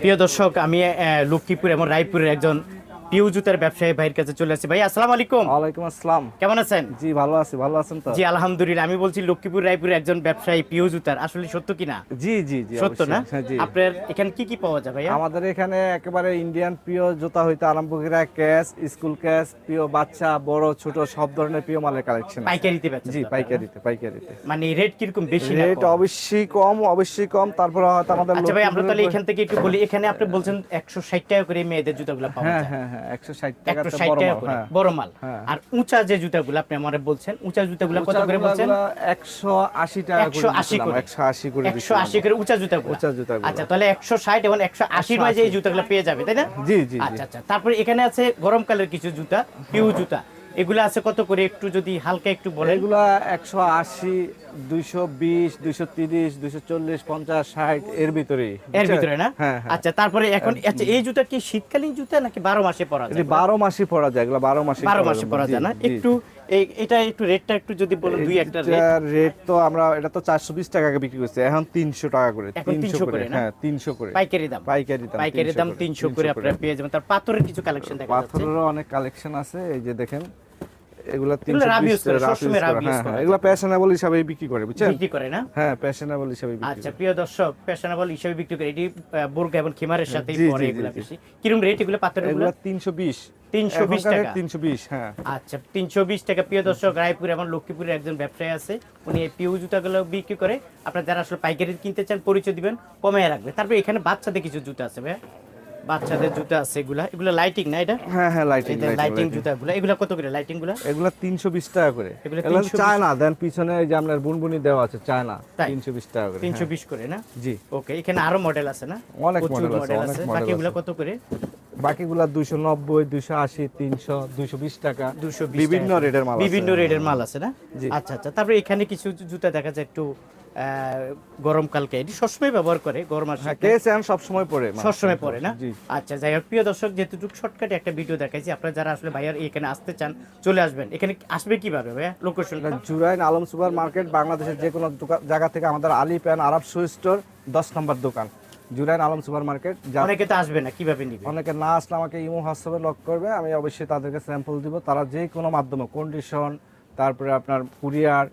প্রিয় দর্শক আমি লক্ষ্মীপুর এবং রায়পুরের একজন পিউ জুতার ব্যবসায়ী ভাইয়ের কাছে চলে আসছি ভাই আসসালামু আলাইকুম। ওয়ালাইকুম আসসালাম। কেমন আছেন? জি ভালো আছি ভালো আছেন তো? জি আলহামদুলিল্লাহ। আমি বলছি লক্ষ্মীপুর রায়পুরের একজন ব্যবসায়ী পিউ জুতার। আসলে সত্য কিনা জি জি জি সত্য না? হ্যাঁ, আপনার এখানে কি কি পাওয়া যায় আমাদের এখানে একেবারে ইন্ডিয়ান প্রিয় জুতা হইতে আরম্ভ করে ক্যাশ স্কুল ক্যাশ প্রিয় বাচ্চা বড় ছোট সব ধরনের প্রিয় মালের কালেকশন পাইকারিতে বেচেন জি পাইকারিতে পাইকারিতে। মানে রেট কীরকম বেশি না রেট অবশ্যই কম অবশ্যই কম। তারপর হয়তো আমাদের আচ্ছা ভাই আমরা তাহলে এখান থেকে একটু বলি এখানে আপনি বলছেন একশো ষাট টাকা করে মেয়েদের জুতাগুলো পাওয়া হ্যাঁ যায়। হ্যাঁ হ্যাঁ। টাকা একশো ষাট টাকা করে বড় মাল। হ্যাঁ। আর উঁচা যে জুতাগুলো আপনি আমারে বলছেন উঁচা জুতাগুলো কত করে বলছেন? টাকা করে 180 করে। একশো আশি করে একশো আশি করে উঁচা জুতাগুলো। উঁচা জুতাগুলো। আচ্ছা তাহলে একশো ষাট এবং মাঝে এই জুতাগুলো পেয়ে যাবে তাই না? জি জি জি। আচ্ছা আচ্ছা তারপরে এখানে আছে গরমকালের কিছু জুতা পিউ জুতা। এগুলো আছে কত করে? একটু যদি হালকা একটু বলেন। এগুলা একশো আশি দুইশো বিশ দুইশো তিরিশ দুইশো চল্লিশ পঞ্চাশ ষাট এর ভিতরেই। এর ভিতরে না? হ্যাঁ হ্যাঁ। আচ্ছা তারপরে এখন আচ্ছা এই জুতা কি শীতকালীন জুতা নাকি বারো মাসে পরা যায়? বারো মাসে পরা যায় এগুলো বারো মাসে বারো মাসে পরা যায় না? একটু এটা একটু রেটটা একটু যদি বলেন দুই একটা রেট। তো আমরা এটা তো চারশো বিশ টাকা বিক্রি করছি এখন তিনশো টাকা করে এখন 300 করে হ্যাঁ তিনশো করে। পাইকারি দাম। পাইকারি দাম পাইকারি দাম তিনশো করে আপনারা পেয়ে যাবেন। তার পাথরের কিছু কালেকশন দেখা যাচ্ছে। পাথরেরও অনেক কালেকশন আছে এই যে দেখেন এগুলা এগুলো তিনশো রাব বিশ use করে, করে, রাব সবসময় use রাব করে, use হ্যাঁ করা। হ্যাঁ এগুলা প্যাশনেবল হিসাবে বিক্রি করে বুঝছেন? বিক্রি করে না? হ্যাঁ প্যাশনেবল হিসাবে বিক্রি আচ্ছা প্রিয় দর্শক ফ্যাশনেবল হিসেবে বিক্রি করে। এটি বোরকা এবং খিমারের সাথে পরে এগুলো জি, জি। বেশি। কীরকম রেট এগুলো পাথরের এগুলা তিনশো বিশ। 320 টাকা। তিনশো বিশ হ্যাঁ। আচ্ছা টাকা। প্রিয় দর্শক রায়পুর এবং লক্ষ্মীপুরের একজন ব্যবসায়ী আছে। উনি এই পিউ জুতাগুলো বিক্রি করে। আপনারা যারা আসলে পাইকারি কিনতে চান পরিচয় দিবেন কমে রাখবে। তারপরে এখানে বাচ্চাদের কিছু জুতা আছে ভাই বাচ্চাদের জুতা আছে এগুলা। এগুলো লাইটিং না এটা? হ্যাঁ হ্যাঁ লাইটিং লাইটিং জুতাগুলো এগুলো কত করে লাইটিংগুলা? এগুলা তিনশো বিশ টাকা করে। এগুলা 320 চায়না দেন পিছনে এই যে আপনার বুনবুনি দেওয়া আছে চায়না তাই? তিনশো বিশ টাকা করে তিনশো হ্যাঁ। বিশ করে না? জি। ওকে এখানে আরও মডেল আছে না? অনেক model আছে, মডেল আছে। বাকি এগুলো কত করে? বাকিগুলা দুইশো নব্বই দুইশো আশি তিনশো দুইশো বিশ টাকা। 220 বিভিন্ন। রেটের মাল আছে। বিভিন্ন রেটের মাল আছে না? জি। আচ্ছা আচ্ছা। তারপরে এখানে কিছু জুতা দেখা যায় একটু গরমকালকে। এটি সবসময় ব্যবহার করে গরম আসে হ্যাঁ কেএসএম সব পরে সবসময় পরে না? আচ্ছা যাই হোক প্রিয় দর্শক যেহেতু শর্টকাটে একটা ভিডিও দেখাইছি আপনারা যারা আসলে ভাইয়ার এখানে আসতে চান চলে আসবেন। এখানে আসবে কীভাবে ভাইয়া? Location Jurain Alam super market বাংলাদেশের যে কোনো জায়গা থেকে আমাদের আলি প্যান আরব শু স্টোর দশ নম্বর দোকান। জুরাইন আলম সুপার মার্কেট অনেকে তো আসবে না কীভাবে নিবে? অনেকে না আসলে আমাকে ইমো হোয়াটসঅ্যাপে লক করবে আমি অবশ্যই তাদেরকে স্যাম্পল দিব। তারা যে কোনো মাধ্যমে কন্ডিশন তারপরে আপনার কুরিয়ার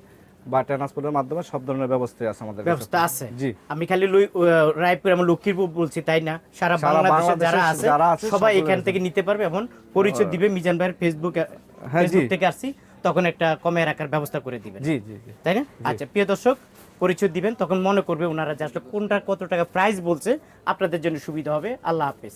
বা ট্রান্সপোর্টের মাধ্যমে সব ধরনের ব্যবস্থাই আছে আমাদের ব্যবস্থা আছে? জি। আমি খালি রায়পুর এবং লক্ষ্মীপুর বলছি তাই না? সারা বাংলাদেশে যারা আছে সবাই এখান থেকে নিতে পারবে। এবং পরিচয় দিবে মিজান ভাইয়ের ফেসবুক হ্যাঁ, ফেসবুক থেকে আসছি তখন একটা কমে রাখার ব্যবস্থা করে দিবেন। জি জি জি। তাই না? আচ্ছা প্রিয় দর্শক পরিচয় দিবেন তখন মনে করবে ওনারা যে আসলে কোনটা কত টাকা প্রাইস বলছে আপনাদের জন্য সুবিধা হবে। আল্লাহ হাফেজ।